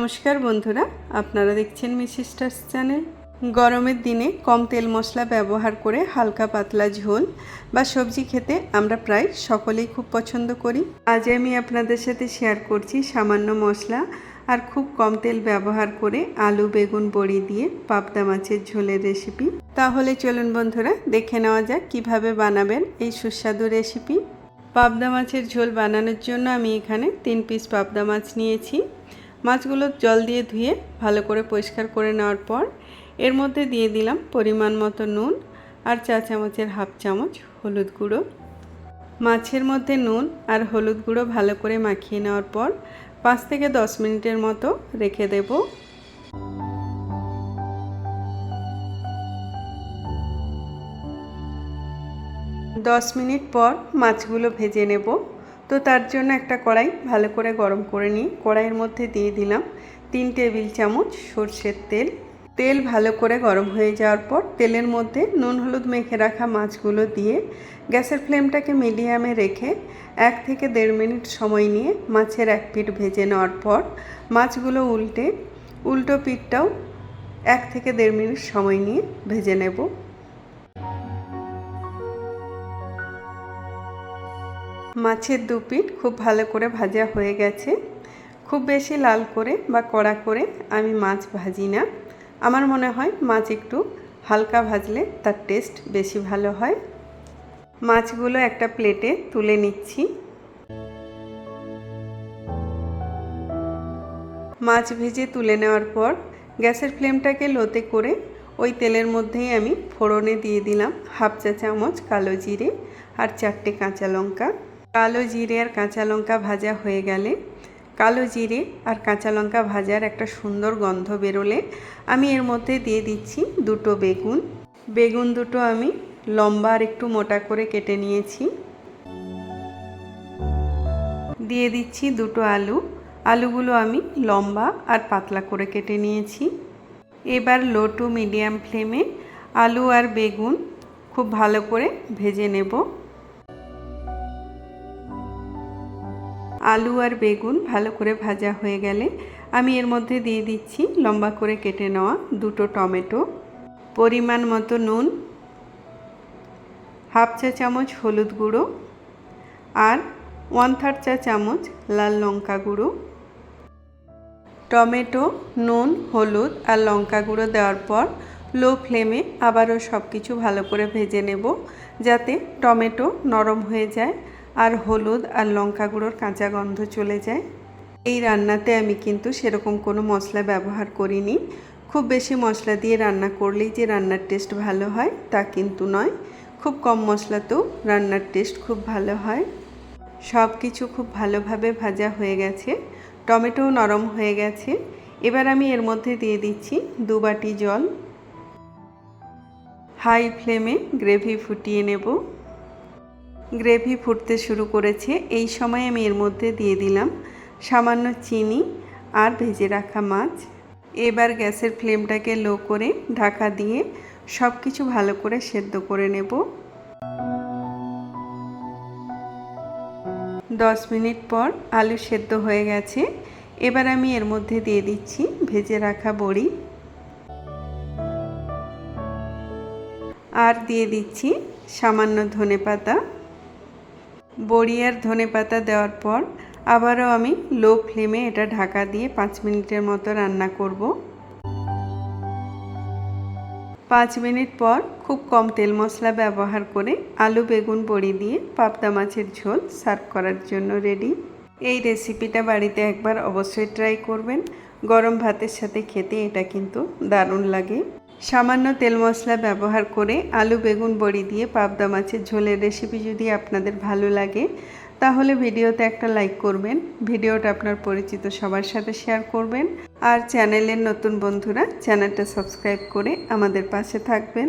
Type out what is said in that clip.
নমস্কার বন্ধুরা, আপনারা দেখছেন মিসিস্টার্স চ্যানেল। গরমের দিনে কম তেল মশলা ব্যবহার করে হালকা পাতলা ঝোল বা সবজি খেতে আমরা প্রায় সকলেই খুব পছন্দ করি। আজ আমি আপনাদের সাথে শেয়ার করছি সামান্য মশলা আর খুব কম তেল ব্যবহার করে আলু, বেগুন, বড়ি দিয়ে পাবদা মাছের ঝোলের রেসিপি তাহলে চলুন বন্ধুরা, দেখে নেওয়া যাক কীভাবে বানাবেন এই সুস্বাদু রেসিপি পাবদা মাছের ঝোল বানানোর জন্য আমি এখানে তিন পিস পাবদা মাছ নিয়েছি। মাছগুলো জল দিয়ে ধুয়ে ভালো করে পরিষ্কার করে নেওয়ার পর এর মধ্যে দিয়ে দিলাম পরিমাণ মতো নুন আর চা চামচের হাফ চামচ হলুদ গুঁড়ো। মাছের মধ্যে নুন আর হলুদ গুঁড়ো ভালো করে মাখিয়ে নেওয়ার পর পাঁচ থেকে দশ মিনিটের মতো রেখে দেবো। দশ মিনিট পর মাছগুলো ভেজে নেব। তো তার জন্য একটা কড়াই ভালো করে গরম করে নিই। কড়াইয়ের মধ্যে দিয়ে দিলাম তিন টেবিল চামচ সর্ষের তেল। তেল ভালো করে গরম হয়ে যাওয়ার পর তেলের মধ্যে নুন হলুদ মেখে রাখা মাছগুলো দিয়ে গ্যাসের ফ্লেমটাকে মিডিয়ামে রেখে এক থেকে দেড় মিনিট সময় নিয়ে মাছের এক পিঠ ভেজে নেওয়ার পর মাছগুলো উল্টে, উল্টো পিঠটাও এক থেকে দেড় মিনিট সময় নিয়ে ভেজে নেব। মাছের দু পিঠ খুব ভালো করে ভাজা হয়ে গেছে। খুব বেশি লাল করে বা কড়া করে আমি মাছ ভাজি না। আমার মনে হয় মাছ একটু হালকা ভাজলে তার টেস্ট বেশি ভালো হয়। মাছগুলো একটা প্লেটে তুলে নিচ্ছি। মাছ ভেজে তুলে নেওয়ার পর গ্যাসের ফ্লেমটাকে লোতে করে ওই তেলের মধ্যেই আমি ফোড়নে দিয়ে দিলাম হাফ চা চামচ কালো জিরে আর চারটে কাঁচা লঙ্কা। কালো জিরে আর কাঁচা লঙ্কা ভাজা হয়ে গেলে, কালো জিরে আর কাঁচা লঙ্কা ভাজার একটা সুন্দর গন্ধ বেরোলে আমি এর মধ্যে দিয়ে দিচ্ছি দুটো বেগুন। বেগুন দুটো আমি লম্বা আর একটু মোটা করে কেটে নিয়েছি। দিয়ে দিচ্ছি দুটো আলু। আলুগুলো আমি লম্বা আর পাতলা করে কেটে নিয়েছি। এবার লো টু মিডিয়াম ফ্লেমে আলু আর বেগুন খুব ভালো করে ভেজে নেব। আলু আর বেগুন ভালো করে ভাজা হয়ে গেলে আমি এর মধ্যে দিয়ে দিচ্ছি লম্বা করে কেটে নেওয়া দুটো টমেটো, পরিমাণ মতো নুন, হাফ চা চামচ হলুদ গুঁড়ো আর ওয়ান থার্ড চা চামচ লাল লঙ্কা গুঁড়ো। টমেটো, নুন, হলুদ আর লঙ্কা গুঁড়ো দেওয়ার পর লো ফ্লেমে আবারও সব কিছু ভালো করে ভেজে নেব যাতে টমেটো নরম হয়ে যায় আর হলুদ আর লঙ্কা গুঁড়োর কাঁচা গন্ধ চলে যায়। এই রান্নাতে আমি কিন্তু সেরকম কোনো মশলা ব্যবহার করিনি। খুব বেশি মশলা দিয়ে রান্না করলেই যে রান্নার টেস্ট ভালো হয় তা কিন্তু নয়। খুব কম মশলাতেও রান্নার টেস্ট খুব ভালো হয়। সব কিছু খুব ভালোভাবে ভাজা হয়ে গেছে। টমেটোও নরম হয়ে গেছে। এবার আমি এর মধ্যে দিয়ে দিচ্ছি দু বাটি জল। হাই ফ্লেমে গ্রেভি ফুটিয়ে নেব। গ্রেভি ফুটতে শুরু করেছে। এই সময় আমি এর মধ্যে দিয়ে দিলাম সামান্য চিনি আর ভেজে রাখা মাছ। এবার গ্যাসের ফ্লেমটাকে লো করে ঢাকা দিয়ে সব কিছু ভালো করে সেদ্ধ করে নেব। দশ মিনিট পর আলু সেদ্ধ হয়ে গেছে। এবার আমি এর মধ্যে দিয়ে দিচ্ছি ভেজে রাখা বড়ি। আর দিয়ে দিচ্ছি সামান্য ধনে পাতা বড়ি আর ধনে পাতা দেওয়ার পর আবারও আমি লো ফ্লেমে এটা ঢাকা দিয়ে পাঁচ মিনিটের মতো রান্না করব। পাঁচ মিনিট পর খুব কম তেল মশলা ব্যবহার করে আলু, বেগুন, বড়ি দিয়ে পাবদা মাছের ঝোল সার্ভ করার জন্য রেডি। এই রেসিপিটা বাড়িতে একবার অবশ্যই ট্রাই করবেন। গরম ভাতের সাথে খেতে এটা কিন্তু দারুণ লাগে। সামান্য তেল মশলা ব্যবহার করে আলু, বেগুন, বড়ি দিয়ে পাবদা মাছের ঝোলের রেসিপি যদি আপনাদের ভালো লাগে, তাহলে ভিডিওতে একটা লাইক করবেন, ভিডিওটা আপনার পরিচিত সবার সাথে শেয়ার করবেন, আর চ্যানেলের নতুন বন্ধুরা চ্যানেলটা সাবস্ক্রাইব করে আমাদের পাশে থাকবেন।